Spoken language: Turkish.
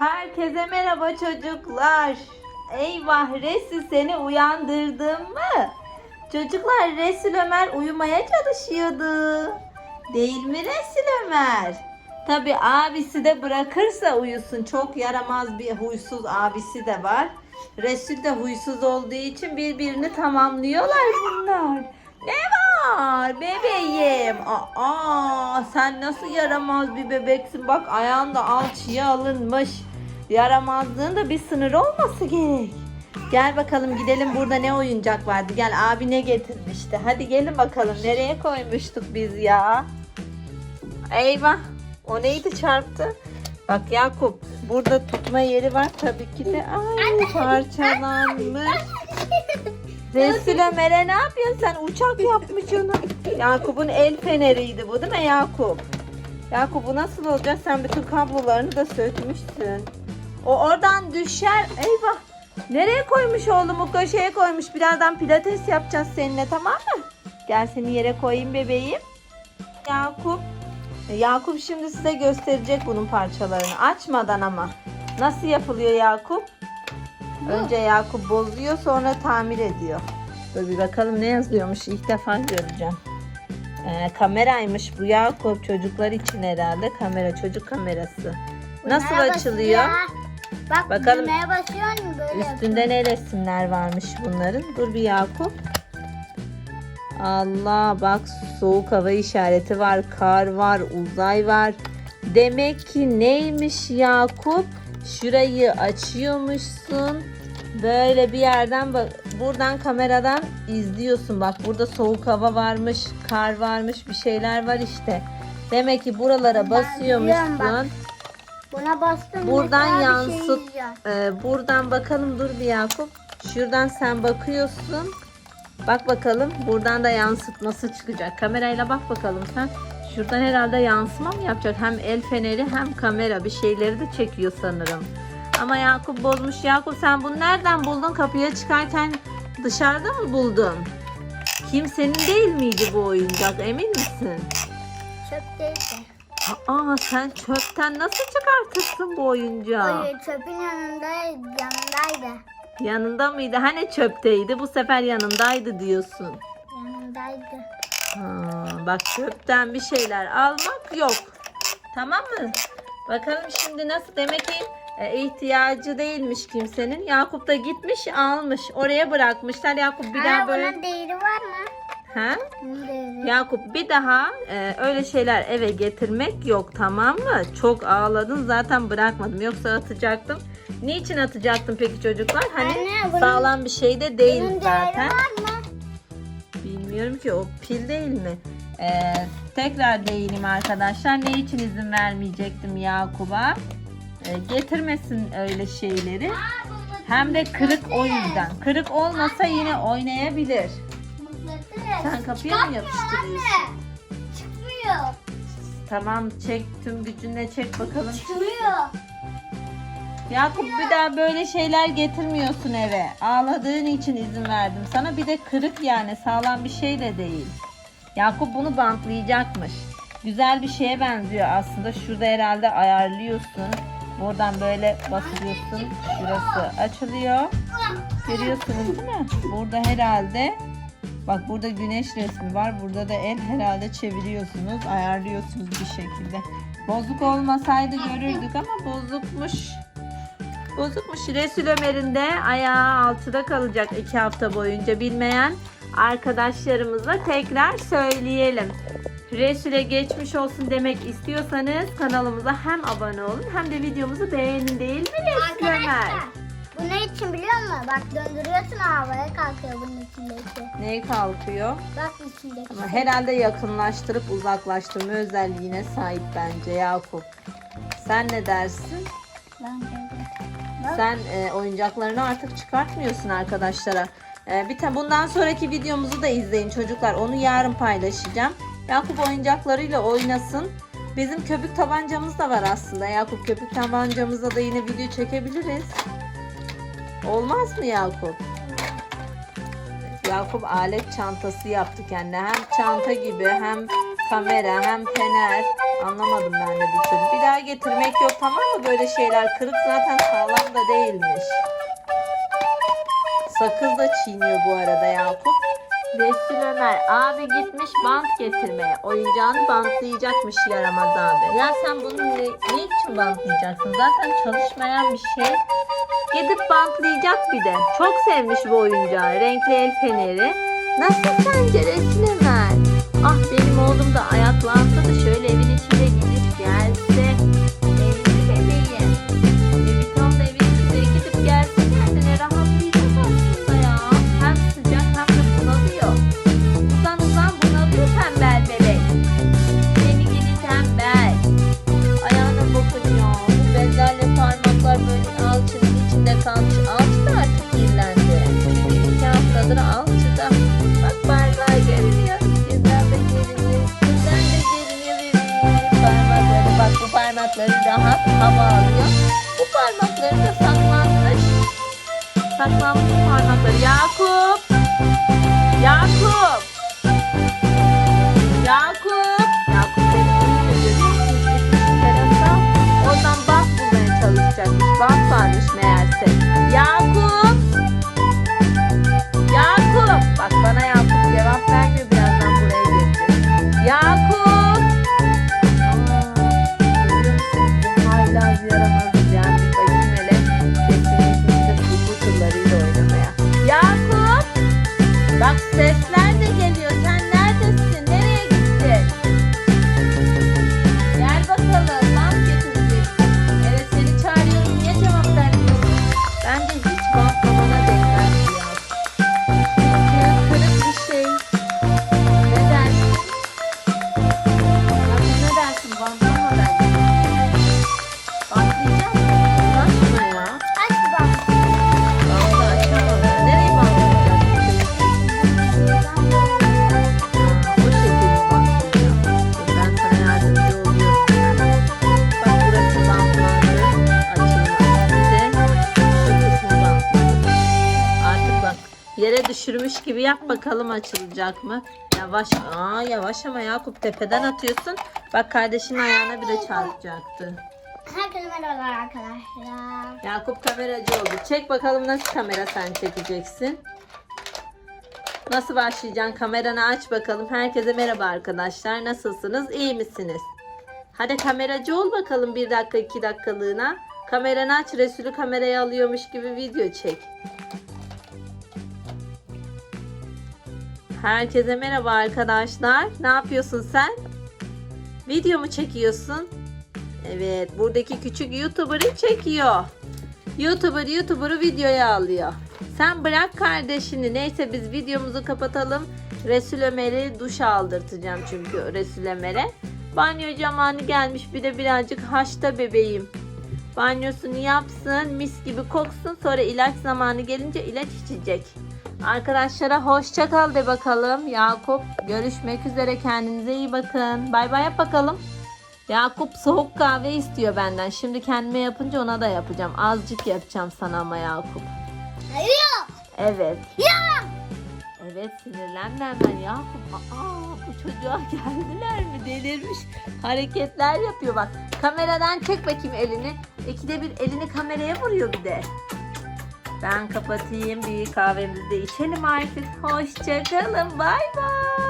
Herkese merhaba çocuklar. Eyvah Resul seni uyandırdım mı? Çocuklar Resul Ömer uyumaya çalışıyordu. Değil mi Resul Ömer? Tabi abisi de bırakırsa uyusun. Çok yaramaz bir huysuz abisi de var. Resul de huysuz olduğu için birbirini tamamlıyorlar bunlar. Ne var bebeğim? Aa, sen nasıl yaramaz bir bebeksin? Bak ayağın da alçıya alınmış. Yaramazlığın da bir sınır olması gerek. Gel bakalım gidelim burada ne oyuncak vardı. Gel abi ne getirmişti. Hadi gelin bakalım nereye koymuştuk biz ya. Eyvah. O neydi çarptı? Bak Yakup burada tutma yeri var tabii ki de. Ay parçalanmış. Resul Ömer'e ne yapıyorsun sen? Uçak yapmış onu. Yakup'un el feneriydi bu değil mi Yakup? Yakup bu nasıl olacak? Sen bütün kablolarını da sökmüşsün. O oradan düşer. Eyvah. Nereye koymuş oğlum? O köşeye koymuş. Birazdan pilates yapacağız seninle tamam mı? Gel seni yere koyayım bebeğim. Yakup. E, Yakup şimdi size gösterecek bunun parçalarını. Açmadan ama. Nasıl yapılıyor Yakup? Önce Yakup bozuyor sonra tamir ediyor. Dur bir bakalım ne yazıyormuş ilk defa göreceğim. Ee, kameraymış bu Yakup çocuklar için herhalde kamera çocuk kamerası. Nasıl Bunlara açılıyor? basıyor. Bak Bakalım. düğmeye basıyorsun böyle Üstünde ne resimler varmış bunların? Dur bir Yakup. Allah bak soğuk hava işareti var, kar var, uzay var. Demek ki neymiş Yakup? Şurayı açıyormuşsun. Böyle bir yerden bak buradan kameradan izliyorsun. Bak burada soğuk hava varmış, kar varmış, bir şeyler var işte. Demek ki buralara basıyormuşsun. Buna bastım. Buradan şey yansıt. izliyor. Ee, buradan bakalım dur bir Yakup. Şuradan sen bakıyorsun. Bak bakalım buradan da yansıtması çıkacak. Kamerayla bak bakalım sen. Şuradan herhalde yansıma mı yapacak? Hem el feneri hem kamera bir şeyleri de çekiyor sanırım. Ama Yakup bozmuş. Yakup sen bunu nereden buldun? Kapıya çıkarken dışarıda mı buldun? Kimsenin değil miydi bu oyuncak? Emin misin? Çöpteydi. Aa sen çöpten nasıl çıkartırsın bu oyuncağı? Hayır çöpün yanında, yanındaydı. Yanında mıydı? Hani çöpteydi? Bu sefer yanındaydı diyorsun. Yanındaydı. Ha, bak çöpten bir şeyler almak yok. Tamam mı? Bakalım şimdi nasıl? Demek ki e, ihtiyacı değilmiş kimsenin. Yakup da gitmiş almış. Oraya bırakmışlar. Yakup bir daha Aa, böyle... bunun değeri var mı? Ha? Değeri. Yakup bir daha e, öyle şeyler eve getirmek yok tamam mı? Çok ağladın zaten bırakmadım yoksa atacaktım. Niçin atacaktım peki çocuklar? Hani Anne, bunun- sağlam bir şey de değil Bunun zaten. var mı? Bilmiyorum ki o pil değil mi? Ee, tekrar değineyim arkadaşlar. Ne için izin vermeyecektim Yakup'a? Ee, getirmesin öyle şeyleri. Hem de kırık o yüzden. Kırık olmasa yine oynayabilir. Sen kapıya mı yapıştırıyorsun? Çıkmıyor. Tamam çek tüm gücünle çek bakalım. Çıkmıyor. Yakup bir daha böyle şeyler getirmiyorsun eve. Ağladığın için izin verdim sana. Bir de kırık yani sağlam bir şey de değil. Yakup bunu bantlayacakmış. Güzel bir şeye benziyor aslında. Şurada herhalde ayarlıyorsun. Buradan böyle basıyorsun. Şurası açılıyor. Görüyorsunuz değil mi? Burada herhalde Bak burada güneş resmi var. Burada da el herhalde çeviriyorsunuz. Ayarlıyorsunuz bir şekilde. Bozuk olmasaydı görürdük ama bozukmuş. Bozukmuş. Resul Ömer'in de ayağı altıda kalacak iki hafta boyunca. Bilmeyen arkadaşlarımıza tekrar söyleyelim. Resul'e geçmiş olsun demek istiyorsanız kanalımıza hem abone olun hem de videomuzu beğenin değil mi Resul Ömer? Bu ne için biliyor musun? Bak döndürüyorsun havaya kalkıyor bunun içindeki. Neye kalkıyor? Bak içindeki. Ama herhalde yakınlaştırıp uzaklaştırma özelliğine sahip bence Yakup. Sen ne dersin? Ben de. Sen e, oyuncaklarını artık çıkartmıyorsun arkadaşlara. E, bir tane bundan sonraki videomuzu da izleyin çocuklar. Onu yarın paylaşacağım. Yakup oyuncaklarıyla oynasın. Bizim köpük tabancamız da var aslında. Yakup köpük tabancamızda da yine video çekebiliriz. Olmaz mı Yakup? Yakup alet çantası yaptı kendine. Hem çanta gibi hem kamera hem fener. Anlamadım ben de bir türlü. Bir daha getirmek yok tamam mı? Böyle şeyler kırık zaten sağlam da değilmiş. Sakız da çiğniyor bu arada Yakup. Resul Ömer abi gitmiş bant getirmeye. Oyuncağını bantlayacakmış yaramaz abi. Ya sen bunu ne, ne için bantlayacaksın? Zaten çalışmayan bir şey. Gidip bantlayacak bir de. Çok sevmiş bu oyuncağı. Renkli el feneri. Nasıl sence Resul Ömer? Ah benim oğlum da ayaklansa da şöyle evin içinde gidip daha hava alıyor. Bu parmakları da saklanmış. Saklanmış parmakları. Yakup! Yakup! Yere düşürmüş gibi yap bakalım açılacak mı? Yavaş. Aa yavaş ama Yakup tepeden atıyorsun. Bak kardeşinin ayağına bir de çarpacaktı. Herkese merhabalar arkadaşlar. Yakup kameracı oldu. Çek bakalım nasıl kamera sen çekeceksin. Nasıl başlayacaksın? Kameranı aç bakalım. Herkese merhaba arkadaşlar. Nasılsınız? İyi misiniz? Hadi kameracı ol bakalım bir dakika iki dakikalığına. Kameranı aç Resulü kameraya alıyormuş gibi video çek. Herkese merhaba arkadaşlar. Ne yapıyorsun sen? Video mu çekiyorsun? Evet, buradaki küçük YouTuber'ı çekiyor. YouTuber YouTuber'ı videoya alıyor. Sen bırak kardeşini. Neyse biz videomuzu kapatalım. Resul Ömer'i duş aldırtacağım çünkü Resul Ömer'e. Banyo zamanı gelmiş bir de birazcık haşta bebeğim. Banyosunu yapsın, mis gibi koksun. Sonra ilaç zamanı gelince ilaç içecek. Arkadaşlara hoşça kal de bakalım. Yakup görüşmek üzere kendinize iyi bakın. Bay bay yap bakalım. Yakup soğuk kahve istiyor benden. Şimdi kendime yapınca ona da yapacağım. Azıcık yapacağım sana ama Yakup. Hayır. Evet. Ya. Evet sinirlenme hemen Yakup. Aa bu çocuğa geldiler mi? Delirmiş. Hareketler yapıyor bak. Kameradan çek bakayım elini. İkide bir elini kameraya vuruyor bir de. Ben kapatayım bir kahvemizi de içelim artık. Hoşçakalın. Bay bay.